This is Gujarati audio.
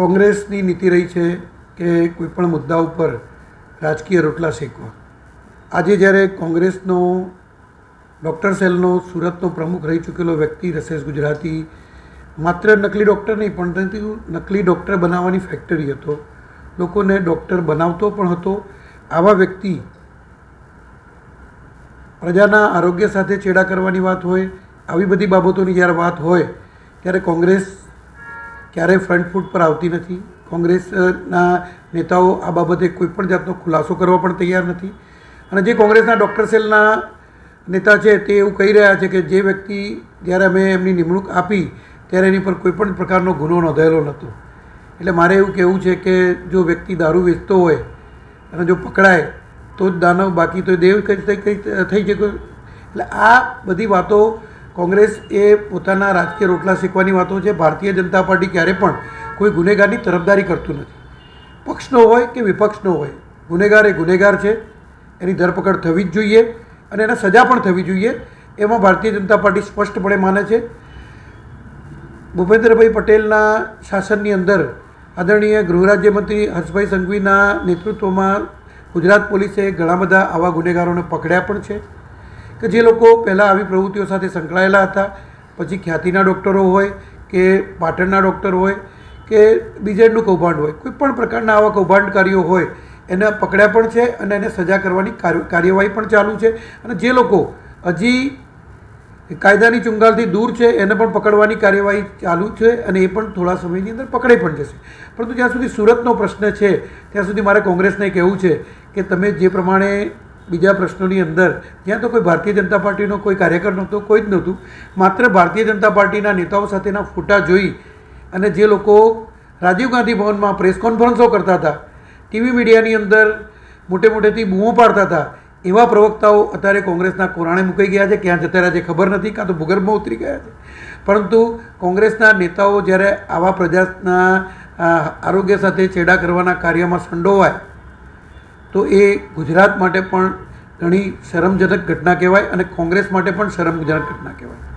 કોંગ્રેસની નીતિ રહી છે કે કોઈપણ મુદ્દા ઉપર રાજકીય રોટલા શેકવા. આજે જ્યારે કોંગ્રેસનો, ડૉક્ટર સેલનો, સુરતનો પ્રમુખ રહી ચૂકેલો વ્યક્તિ રસેશ ગુજરાતી, માત્ર નકલી ડૉક્ટર નહીં, પણ નકલી ડૉક્ટર બનાવવાની ફેક્ટરી હતો. લોકોને ડૉક્ટર બનાવતો પણ હતો. આવા વ્યક્તિ પ્રજાના આરોગ્ય સાથે ચેડા કરવાની વાત હોય, આવી બધી બાબતોની જ્યારે વાત હોય, ત્યારે કોંગ્રેસ ક્યારેય ફ્રન્ટ ફૂટ પર આવતી નથી. કોંગ્રેસના નેતાઓ આ બાબતે કોઈપણ જાતનો ખુલાસો કરવા પણ તૈયાર નથી. અને જે કોંગ્રેસના ડૉક્ટર સેલના નેતા છે તે એવું કહી રહ્યા છે કે જે વ્યક્તિ જ્યારે અમે એમની નિમણૂક આપી, ત્યારે એની પર કોઈપણ પ્રકારનો ગુનો નોંધાયેલો નહોતો. એટલે મારે એવું કહેવું છે કે જો વ્યક્તિ દારૂ વેચતો હોય અને જો પકડાય, તો જ દાનવ બાકી તો દેવ કઈ થઈ થઈ શકે. એટલે આ બધી વાતો કોંગ્રેસ એ પોતાના રાજકીય રોટલા શીખવાની વાતો છે. ભારતીય જનતા પાર્ટી ક્યારે પણ કોઈ ગુનેગારની તરફદારી કરતું નથી. પક્ષનો હોય કે વિપક્ષનો હોય, ગુનેગાર એ ગુનેગાર છે, એની ધરપકડ થવી જ જોઈએ અને એને સજા પણ થવી જોઈએ એમાં ભારતીય જનતા પાર્ટી સ્પષ્ટપણે માને છે. ભૂપેન્દ્રભાઈ પટેલના શાસનની અંદર આદરણીય ગૃહરાજ્યમંત્રી હર્ષભાઈ સંઘવીના નેતૃત્વમાં ગુજરાત પોલીસે ઘણા બધા આવા ગુનેગારોને પકડ્યા પણ છે. કે જે લોકો પહેલાં આવી પ્રવૃત્તિઓ સાથે સંકળાયેલા હતા, પછી ખ્યાતિના ડૉક્ટરો હોય કે પાટણના ડૉક્ટર હોય કે બીજેડનું કૌભાંડ હોય, કોઈ પણ પ્રકારના આવા કૌભાંડકારીઓ હોય, એને પકડ્યા પણ છે અને એને સજા કરવાની કાર્ય- કાર્યવાહી પણ ચાલુ છે. અને જે લોકો હજી કાયદાની ચુંગાલથી દૂર છે, એને પણ પકડવાની કાર્યવાહી ચાલુ છે અને એ પણ થોડા સમયની અંદર પકડાઈ પણ જશે. પરંતુ જ્યાં સુધી સુરતનો પ્રશ્ન છે, ત્યાં સુધી મારે કોંગ્રેસને કહેવું છે કે તમે જે પ્રમાણે બીજા પ્રશ્નોની અંદર જ્યાં તો કોઈ ભારતીય જનતા પાર્ટીનો કોઈ કાર્યકર નહોતો, કોઈ જ નહોતું. માત્ર ભારતીય જનતા પાર્ટીના નેતાઓ સાથેના ફોટા જોઈ અને જે લોકો રાજીવ ગાંધી ભવનમાં પ્રેસ કોન્ફરન્સો કરતા હતા, ટીવી મીડિયાની અંદર મોટે મોટેથી બૂમો પાડતા હતા, એવા પ્રવક્તાઓ અત્યારે કોંગ્રેસના કોરાણે મુકાઈ ગયા છે, ક્યાં જતા રહ્યા છે ખબર નથી, કાં તો ભૂગર્ભમાં ઉતરી ગયા છે. પરંતુ કોંગ્રેસના નેતાઓ જ્યારે આવા પ્રજાના આરોગ્ય સાથે છેડા કરવાના કાર્યમાં સંડોવાય તો એ ગુજરાત માટે પણ ઘણી શરમજનક ઘટના કહેવાય અને કોંગ્રેસ માટે પણ શરમજનક ઘટના કહેવાય.